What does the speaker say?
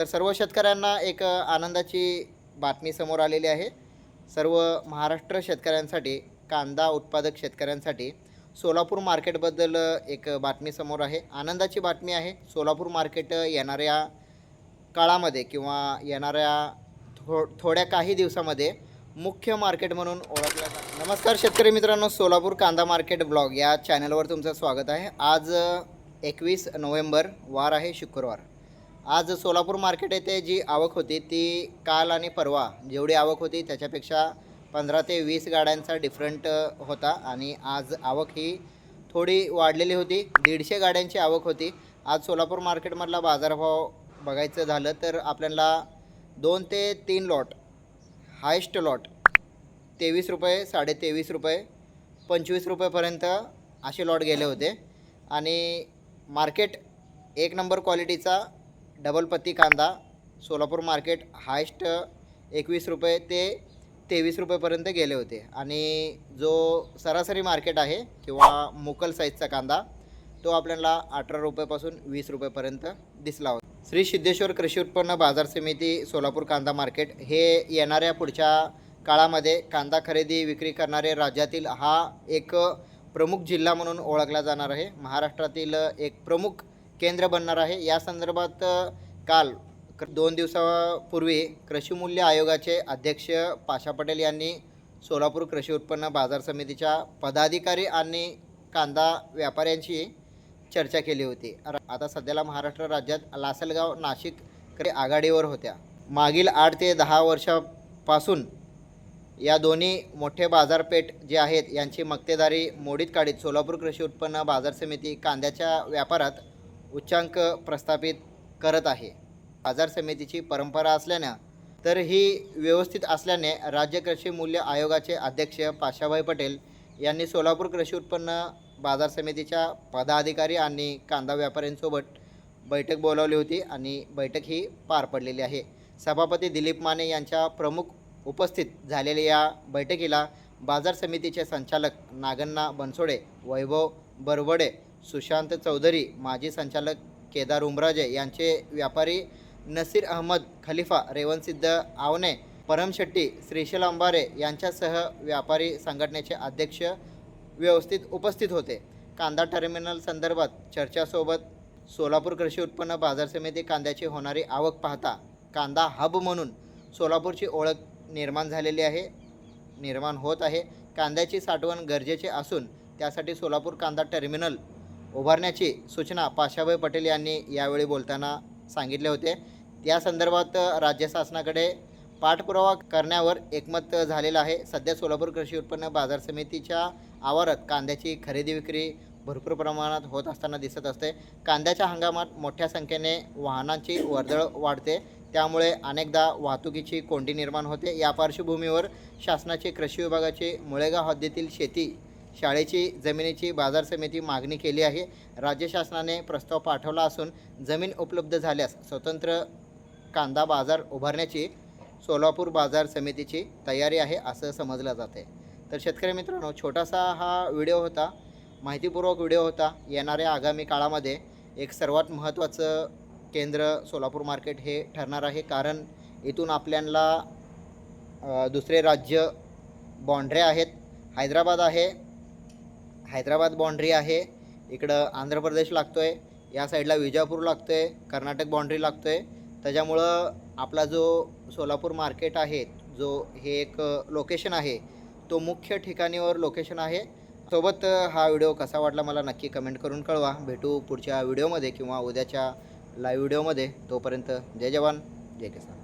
तर सर्व शेतकऱ्यांना एक आनंदाची बातमी समोर आलेली आहे. सर्व महाराष्ट्र शेतकऱ्यांसाठी कांदा उत्पादक शेतकऱ्यांसाठी सोलापूर मार्केटबद्दल एक बातमी समोर आहे. आनंदाची बातमी आहे सोलापूर मार्केट येणाऱ्या काळामध्ये किंवा येणाऱ्या थो थोड्या काही दिवसामध्ये मुख्य मार्केट म्हणून ओळखलं जातं. नमस्कार शेतकरी मित्रांनो सोलापूर कांदा मार्केट ब्लॉग या चॅनलवर तुमचं स्वागत आहे. आज एकवीस नोव्हेंबर वार आहे शुक्रवार. आज सोलापूर मार्केट येथे जी आवक होती ती काल आणि परवा जेवढी आवक होती त्याच्यापेक्षा पंधरा ते वीस गाड्यांचा डिफरंट होता. आणि आज आवक ही थोडी वाढलेली होती. दीडशे गाड्यांची आवक होती. आज सोलापूर मार्केटमधला बाजारभाव बघायचं झालं तर आपल्याला दोन ते तीन लॉट हायस्ट लॉट तेवीस रुपये साडेतेवीस रुपये पंचवीस रुपयेपर्यंत असे लॉट गेले होते. आणि मार्केट एक नंबर क्वालिटीचा डबल पत्ती कांदा सोलापूर मार्केट हायस्ट एकवीस रुपये ते तेवीस रुपयेपर्यंत गेले होते. आणि जो सरासरी मार्केट आहे किंवा मुकल साईजचा कांदा तो आपल्याला अठरा रुपयापासून वीस रुपयेपर्यंत दिसला होता. श्री सिद्धेश्वर कृषी उत्पन्न बाजार समिती सोलापूर कांदा मार्केट हे येणाऱ्या पुढच्या काळामध्ये कांदा खरेदी विक्री करणारे राज्यातील हा एक प्रमुख जिल्हा म्हणून ओळखला जाणार आहे. महाराष्ट्रातील एक प्रमुख केंद्र बनणार आहे. या संदर्भात काल क- दोन दिवसापूर्वी कृषी मूल्य आयोगाचे अध्यक्ष पाशा पटेल यांनी सोलापूर कृषी उत्पन्न बाजार समितीच्या पदाधिकारी आणि कांदा व्यापाऱ्यांशी चर्चा केली होती. आता सध्याला महाराष्ट्र राज्यात लासलगाव नाशिककडे आघाडीवर होत्या. मागील आठ ते दहा वर्षापासून या दोन्ही मोठे बाजारपेठ जे आहेत यांची मक्तेदारी मोडीत काढीत सोलापूर कृषी उत्पन्न बाजार समिती कांद्याच्या व्यापारात उच्चांक प्रस्थापित करत आहे. बाजार समितीची परंपरा असल्यानं तर ही व्यवस्थित असल्याने राज्य कृषी मूल्य आयोगाचे अध्यक्ष पाशाभाई पटेल यांनी सोलापूर कृषी उत्पन्न बाजार समितीच्या पदाधिकारी आणि कांदा व्यापाऱ्यांसोबत बैठक बोलावली होती आणि बैठक ही पार पडलेली आहे. सभापती दिलीप माने यांच्या प्रमुख उपस्थित झालेल्या या बैठकीला बाजार समितीचे संचालक नागन्ना बनसोडे वैभव बरवडे सुशांत चौधरी माजी संचालक केदार उमराजे यांचे व्यापारी नसीर अहमद खलिफा रेवणसिद्ध आवने परमशेट्टी श्रीशैल अंबारे यांच्यासह व्यापारी संघटनेचे अध्यक्ष व्यवस्थित उपस्थित होते. कांदा टर्मिनल संदर्भात चर्चासोबत सोलापूर कृषी उत्पन्न बाजार समिती कांद्याची होणारी आवक पाहता कांदा हब म्हणून सोलापूरची ओळख निर्माण झालेली आहे निर्माण होत आहे. कांद्याची साठवण गरजेचे असून त्यासाठी सोलापूर कांदा टर्मिनल उभारण्याची सूचना पाशाभाई पटेल यांनी यावेळी बोलताना सांगितले होते. त्या संदर्भात राज्य शासनाकडे पाठपुरावा करण्यावर एकमत झालेलं आहे. सध्या सोलापूर कृषी उत्पन्न बाजार समितीच्या आवारात कांद्याची खरेदी विक्री भरपूर प्रमाणात होत असताना दिसत असते. कांद्याच्या हंगामात मोठ्या संख्येने वाहनांची वर्दळ वाढते. त्यामुळे अनेकदा वाहतुकीची कोंडी निर्माण होते. या पार्श्वभूमीवर शासनाची कृषी विभागाची मुळेगाव हद्दीतील शेती शाळेची जमिनीची बाजार समिती मागणी केली आहे. राज्य शासनाने प्रस्ताव पाठवला असून जमीन उपलब्ध झाल्यास स्वतंत्र कांदा बाजार उभारण्याची सोलापूर बाजार समितीची तयारी आहे असं समजलं जाते तर शेतकरी मित्रांनो छोटासा हा व्हिडिओ होता माहितीपूर्वक व्हिडिओ होता. येणाऱ्या आगामी काळामध्ये एक सर्वात महत्त्वाचं केंद्र सोलापूर मार्केट हे ठरणार आहे. कारण इथून आपल्याला दुसरे राज्य बॉन्ड्रे आहेत. हैदराबाद आहे हैदराबाद बाँड्री आहे. इकडं आंध्र प्रदेश लागतो आहे या साईडला विजापूर लागतो आहे कर्नाटक बाँड्री लागतो आहे त्याच्यामुळं आपला जो सोलापूर मार्केट आहे जो हे एक लोकेशन आहे तो मुख्य ठिकाणीवर लोकेशन आहे. सोबत हा व्हिडिओ कसा वाटला मला नक्की कमेंट करून कळवा. भेटू पुढच्या व्हिडिओमध्ये किंवा उद्याच्या लाईव्ह व्हिडिओमध्ये तोपर्यंत जय जवान जय किसान.